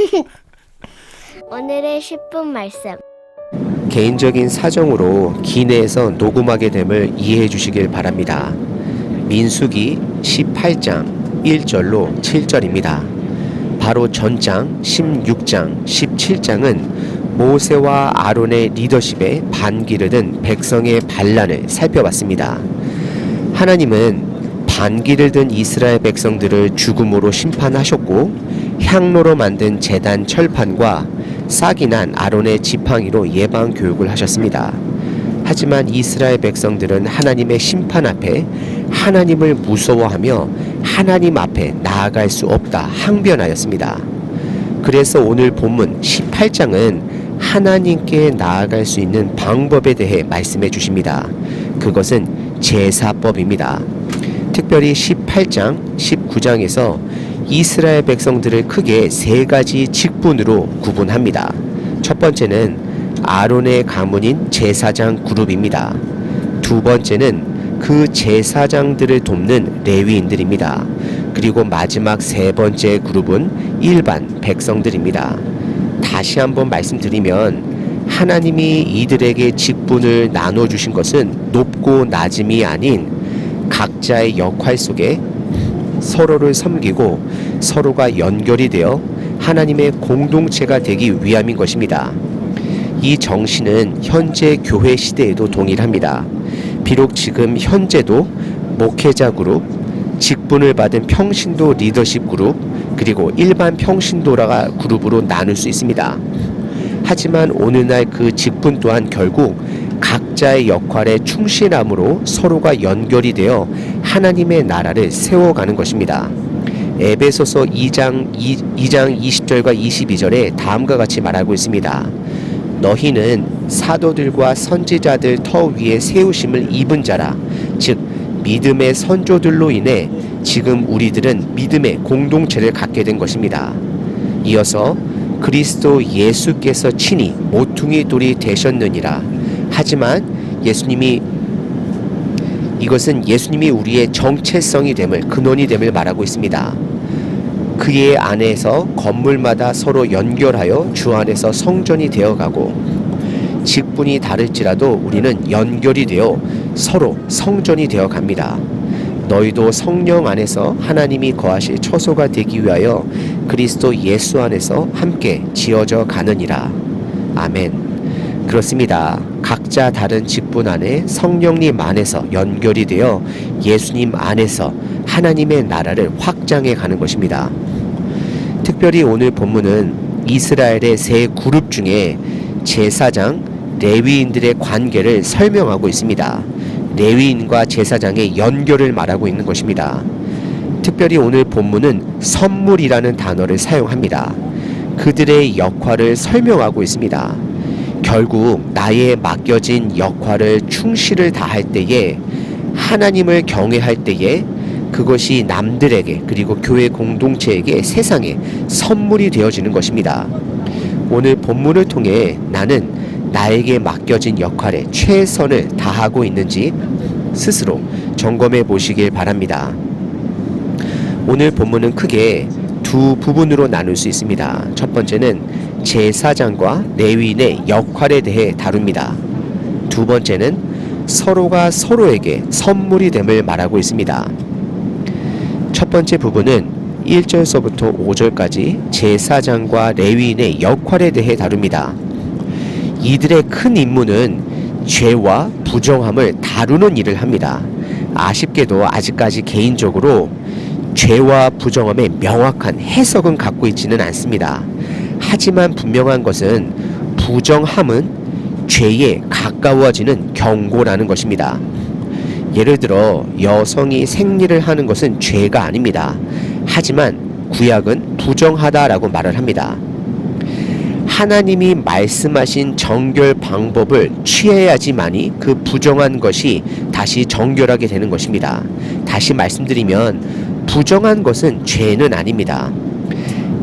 오늘의 10분 말씀. 개인적인 사정으로 기내에서 녹음하게 됨을 이해해 주시길 바랍니다. 민수기 18장 1절로 7절입니다. 바로 전장 16장 17장은 모세와 아론의 리더십에 반기를 든 백성의 반란을 살펴봤습니다. 하나님은 반기를 든 이스라엘 백성들을 죽음으로 심판하셨고 향로로 만든 재단 철판과 싹이 난 아론의 지팡이로 예방 교육을 하셨습니다. 하지만 이스라엘 백성들은 하나님의 심판 앞에 하나님을 무서워하며 하나님 앞에 나아갈 수 없다 항변하였습니다. 그래서 오늘 본문 18장은 하나님께 나아갈 수 있는 방법에 대해 말씀해 주십니다. 그것은 제사법입니다. 특별히 18장, 19장에서 이스라엘 백성들을 크게 세 가지 직분으로 구분합니다. 첫 번째는 아론의 가문인 제사장 그룹입니다. 두 번째는 그 제사장들을 돕는 레위인들입니다. 그리고 마지막 세 번째 그룹은 일반 백성들입니다. 다시 한번 말씀드리면 하나님이 이들에게 직분을 나눠 주신 것은 높고 낮음이 아닌 각자의 역할 속에 서로를 섬기고 서로가 연결이 되어 하나님의 공동체가 되기 위함인 것입니다. 이 정신은 현재 교회 시대에도 동일합니다. 비록 지금 현재도 목회자 그룹, 직분을 받은 평신도 리더십 그룹, 그리고 일반 평신도라가 그룹으로 나눌 수 있습니다. 하지만 오늘날 그 직분 또한 결국 각자의 역할에 충실함으로 서로가 연결이 되어 하나님의 나라를 세워가는 것입니다. 에베소서 2장 2, 2장 20절과 22절에 다음과 같이 말하고 있습니다. 너희는 사도들과 선지자들 터 위에 세우심을 입은 자라 즉 믿음의 선조들로 인해 지금 우리들은 믿음의 공동체를 갖게 된 것입니다. 이어서 그리스도 예수께서 친히 모퉁이 돌이 되셨느니라. 하지만 예수님이 이것은 예수님이 우리의 정체성이 됨을 근원이 됨을 말하고 있습니다. 그의 안에서 건물마다 서로 연결하여 주 안에서 성전이 되어가고 직분이 다를지라도 우리는 연결이 되어 서로 성전이 되어 갑니다. 너희도 성령 안에서 하나님이 거하실 처소가 되기 위하여 그리스도 예수 안에서 함께 지어져 가느니라. 아멘. 그렇습니다. 각자 다른 직분 안에 성령님 안에서 연결이 되어 예수님 안에서 하나님의 나라를 확장해 가는 것입니다. 특별히 오늘 본문은 이스라엘의 세 그룹 중에 제사장, 레위인들의 관계를 설명하고 있습니다. 레위인과 제사장의 연결을 말하고 있는 것입니다. 특별히 오늘 본문은 선물이라는 단어를 사용합니다. 그들의 역할을 설명하고 있습니다. 결국 나의 맡겨진 역할을 충실을 다할 때에 하나님을 경외할 때에 그것이 남들에게 그리고 교회 공동체에게 세상에 선물이 되어지는 것입니다. 오늘 본문을 통해 나는 나에게 맡겨진 역할에 최선을 다하고 있는지 스스로 점검해 보시길 바랍니다. 오늘 본문은 크게 두 부분으로 나눌 수 있습니다. 첫 번째는 제사장과 레위인의 역할에 대해 다룹니다. 두 번째는 서로가 서로에게 선물이 됨을 말하고 있습니다. 첫 번째 부분은 1절서부터 5절까지 제사장과 레위인의 역할에 대해 다룹니다. 이들의 큰 임무는 죄와 부정함을 다루는 일을 합니다. 아쉽게도 아직까지 개인적으로 죄와 부정함의 명확한 해석은 갖고 있지는 않습니다. 하지만 분명한 것은 부정함은 죄에 가까워지는 경고라는 것입니다. 예를 들어 여성이 생리를 하는 것은 죄가 아닙니다. 하지만 구약은 부정하다라고 말을 합니다. 하나님이 말씀하신 정결 방법을 취해야지만이 그 부정한 것이 다시 정결하게 되는 것입니다. 다시 말씀드리면 부정한 것은 죄는 아닙니다.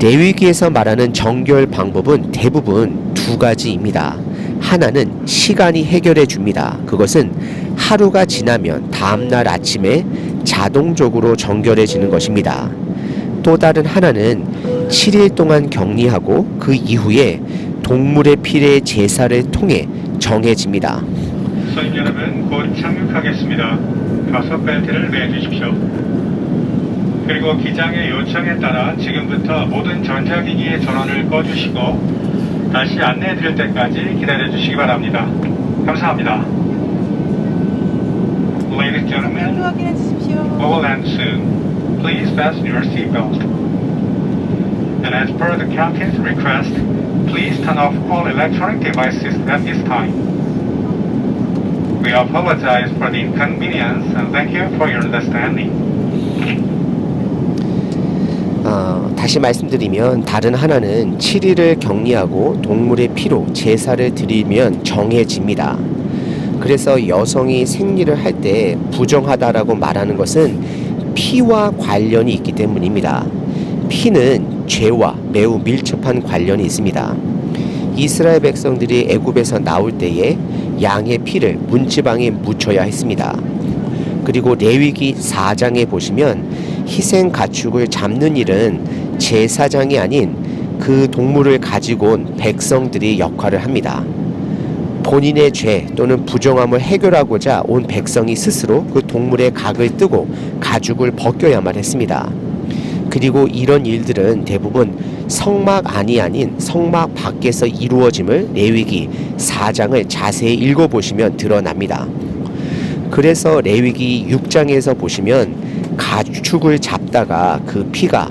레위기에서 말하는 정결 방법은 대부분 두 가지입니다. 하나는 시간이 해결해 줍니다. 그것은 하루가 지나면 다음날 아침에 자동적으로 정결해지는 것입니다. 또 다른 하나는 7일 동안 격리하고 그 이후에 동물의 피례 제사를 통해 정해집니다. 여러분, 곧 착륙하겠습니다. 가속 벨트를 매주십시오. 그리고 기장의 요청에 따라 지금부터 모든 전자기기의 전원을 꺼주시고 다시 안내해 드릴 때까지 기다려 주시기 바랍니다. 감사합니다. Ladies and gentlemen, we will land soon. Please fasten your seatbelt. And as per the captain's request, please turn off all electronic devices at this time. We apologize for the inconvenience and thank you for your understanding. 어, 다시 말씀드리면 다른 하나는 7일을 격리하고 동물의 피로 제사를 드리면 정해집니다. 그래서 여성이 생리를 할 때 부정하다라고 말하는 것은 피와 관련이 있기 때문입니다. 피는 죄와 매우 밀접한 관련이 있습니다. 이스라엘 백성들이 애굽에서 나올 때에 양의 피를 문지방에 묻혀야 했습니다. 그리고 레위기 4장에 보시면 희생 가축을 잡는 일은 제사장이 아닌 그 동물을 가지고 온 백성들이 역할을 합니다. 본인의 죄 또는 부정함을 해결하고자 온 백성이 스스로 그 동물의 각을 뜨고 가죽을 벗겨야만 했습니다. 그리고 이런 일들은 대부분 성막 안이 아닌 성막 밖에서 이루어짐을 레위기 4장을 자세히 읽어보시면 드러납니다. 그래서 레위기 6장에서 보시면 가축을 잡다가 그 피가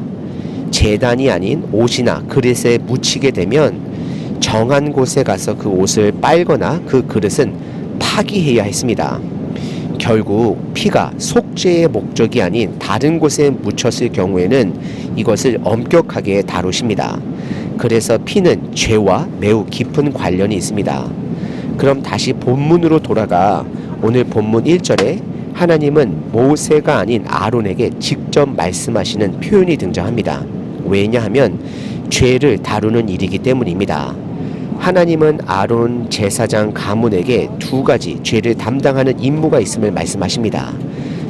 재단이 아닌 옷이나 그릇에 묻히게 되면 정한 곳에 가서 그 옷을 빨거나 그 그릇은 파기해야 했습니다. 결국 피가 속죄의 목적이 아닌 다른 곳에 묻혔을 경우에는 이것을 엄격하게 다루십니다. 그래서 피는 죄와 매우 깊은 관련이 있습니다. 그럼 다시 본문으로 돌아가 오늘 본문 1절에 하나님은 모세가 아닌 아론에게 직접 말씀하시는 표현이 등장합니다. 왜냐하면 죄를 다루는 일이기 때문입니다. 하나님은 아론 제사장 가문에게 두 가지 죄를 담당하는 임무가 있음을 말씀하십니다.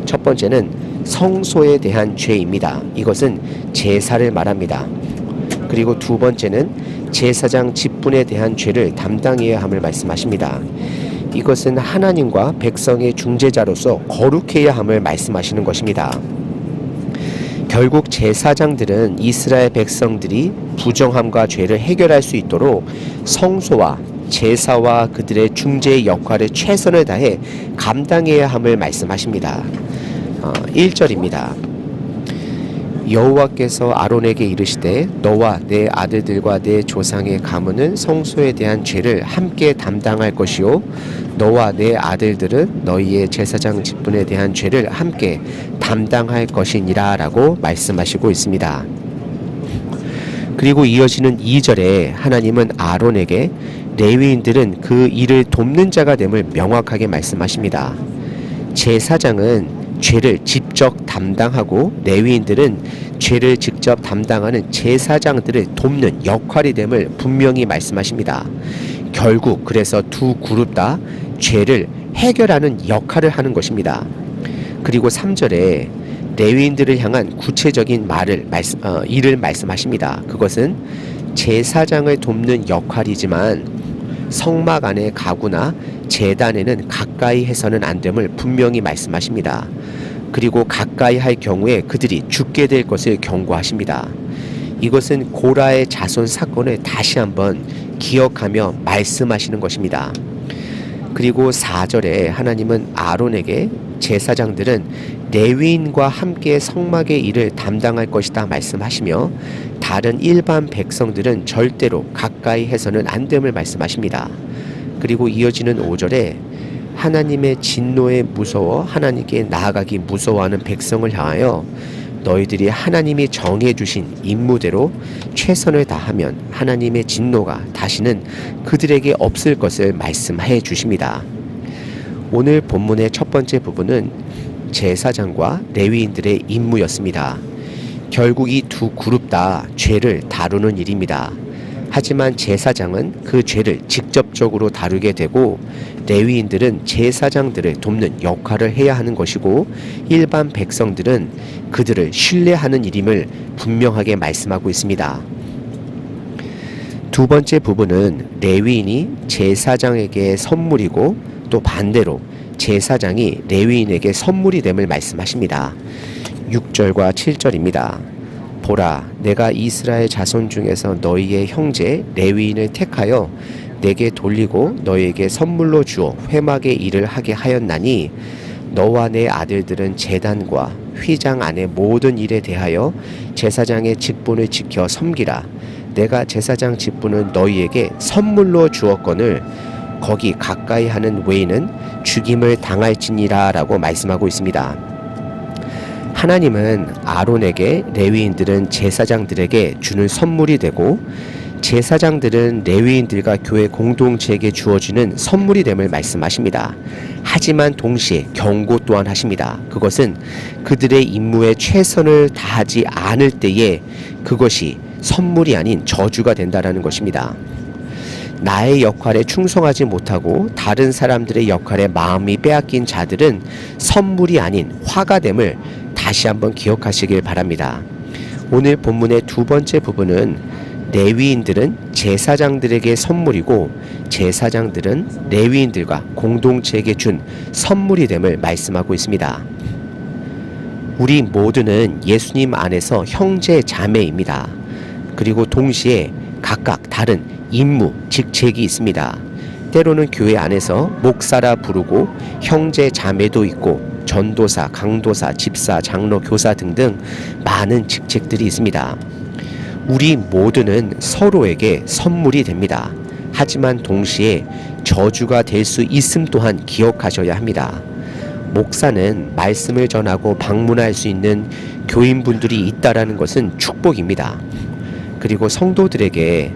첫 번째는 성소에 대한 죄입니다. 이것은 제사를 말합니다. 그리고 두 번째는 제사장 직분에 대한 죄를 담당해야 함을 말씀하십니다. 이것은 하나님과 백성의 중재자로서 거룩해야 함을 말씀하시는 것입니다. 결국 제사장들은 이스라엘 백성들이 부정함과 죄를 해결할 수 있도록 성소와 제사와 그들의 중재의 역할을 최선을 다해 감당해야 함을 말씀하십니다. 어, 1절입니다. 여호와께서 아론에게 이르시되 너와 내 아들들과 내 조상의 가문은 성소에 대한 죄를 함께 담당할 것이요 너와 내 아들들은 너희의 제사장 직분에 대한 죄를 함께 담당할 것이니라라고 말씀하시고 있습니다. 그리고 이어지는 2절에 하나님은 아론에게 레위인들은 그 일을 돕는 자가 됨을 명확하게 말씀하십니다. 제사장은 죄를 직접 담당하고 레위인들은 죄를 직접 담당하는 제사장들을 돕는 역할이 됨을 분명히 말씀하십니다. 결국 그래서 두 그룹 다 죄를 해결하는 역할을 하는 것입니다. 그리고 3절에 레위인들을 향한 구체적인 말을 말씀, 어, 일을 말씀하십니다. 그것은 제사장을 돕는 역할이지만 성막 안의 가구나 재단에는 가까이 해서는 안 됨을 분명히 말씀하십니다. 그리고 가까이 할 경우에 그들이 죽게 될 것을 경고하십니다. 이것은 고라의 자손 사건을 다시 한번 기억하며 말씀하시는 것입니다. 그리고 4절에 하나님은 아론에게 제사장들은 레위인과 함께 성막의 일을 담당할 것이다 말씀하시며 다른 일반 백성들은 절대로 가까이 해서는 안 됨을 말씀하십니다. 그리고 이어지는 5절에 하나님의 진노에 무서워 하나님께 나아가기 무서워하는 백성을 향하여 너희들이 하나님이 정해 주신 임무대로 최선을 다하면 하나님의 진노가 다시는 그들에게 없을 것을 말씀해 주십니다. 오늘 본문의 첫 번째 부분은 제사장과 레위인들의 임무였습니다. 결국 이 두 그룹 다 죄를 다루는 일입니다. 하지만 제사장은 그 죄를 직접적으로 다루게 되고 레위인들은 제사장들을 돕는 역할을 해야 하는 것이고 일반 백성들은 그들을 신뢰하는 일임을 분명하게 말씀하고 있습니다. 두 번째 부분은 레위인이 제사장에게 선물이고 또 반대로 제사장이 레위인에게 선물이 됨을 말씀하십니다. 6절과 7절입니다. 보라, 내가 이스라엘 자손 중에서 너희의 형제 레위인을 택하여 내게 돌리고 너희에게 선물로 주어 회막의 일을 하게 하였나니 너와 내 아들들은 재단과 휘장 안의 모든 일에 대하여 제사장의 직분을 지켜 섬기라. 내가 제사장 직분을 너희에게 선물로 주었거늘 거기 가까이 하는 외인은 죽임을 당할지니라라고 말씀하고 있습니다. 하나님은 아론에게 레위인들은 제사장들에게 주는 선물이 되고 제사장들은 레위인들과 교회 공동체에게 주어지는 선물이 됨을 말씀하십니다. 하지만 동시에 경고 또한 하십니다. 그것은 그들의 임무에 최선을 다하지 않을 때에 그것이 선물이 아닌 저주가 된다라는 것입니다. 나의 역할에 충성하지 못하고 다른 사람들의 역할에 마음이 빼앗긴 자들은 선물이 아닌 화가 됨을 다시 한번 기억하시길 바랍니다. 오늘 본문의 두 번째 부분은 레위인들은 제사장들에게 선물이고 제사장들은 레위인들과 공동체에게 준 선물이 됨을 말씀하고 있습니다. 우리 모두는 예수님 안에서 형제 자매입니다. 그리고 동시에 각각 다른 임무, 직책이 있습니다. 때로는 교회 안에서 목사라 부르고 형제 자매도 있고 전도사, 강도사, 집사, 장로, 교사 등등 많은 직책들이 있습니다. 우리 모두는 서로에게 선물이 됩니다. 하지만 동시에 저주가 될 수 있음 또한 기억하셔야 합니다. 목사는 말씀을 전하고 방문할 수 있는 교인분들이 있다라는 것은 축복입니다. 그리고 성도들에게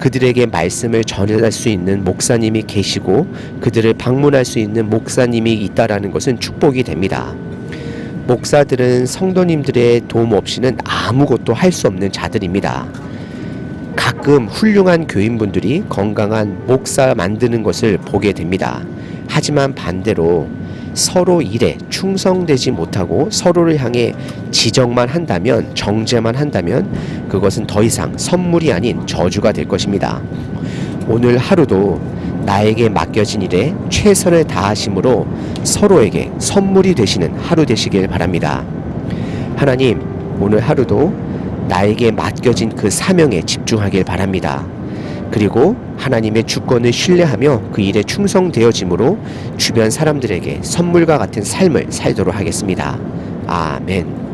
그들에게 말씀을 전할 수 있는 목사님이 계시고 그들을 방문할 수 있는 목사님이 있다라는 것은 축복이 됩니다. 목사들은 성도님들의 도움 없이는 아무것도 할 수 없는 자들입니다. 가끔 훌륭한 교인분들이 건강한 목사 만드는 것을 보게 됩니다. 하지만 반대로 서로 일에 충성되지 못하고 서로를 향해 지적만 한다면 정죄만 한다면 그것은 더 이상 선물이 아닌 저주가 될 것입니다. 오늘 하루도 나에게 맡겨진 일에 최선을 다하심으로 서로에게 선물이 되시는 하루 되시길 바랍니다. 하나님, 오늘 하루도 나에게 맡겨진 그 사명에 집중하길 바랍니다. 그리고 하나님의 주권을 신뢰하며 그 일에 충성되어짐으로 주변 사람들에게 선물과 같은 삶을 살도록 하겠습니다. 아멘.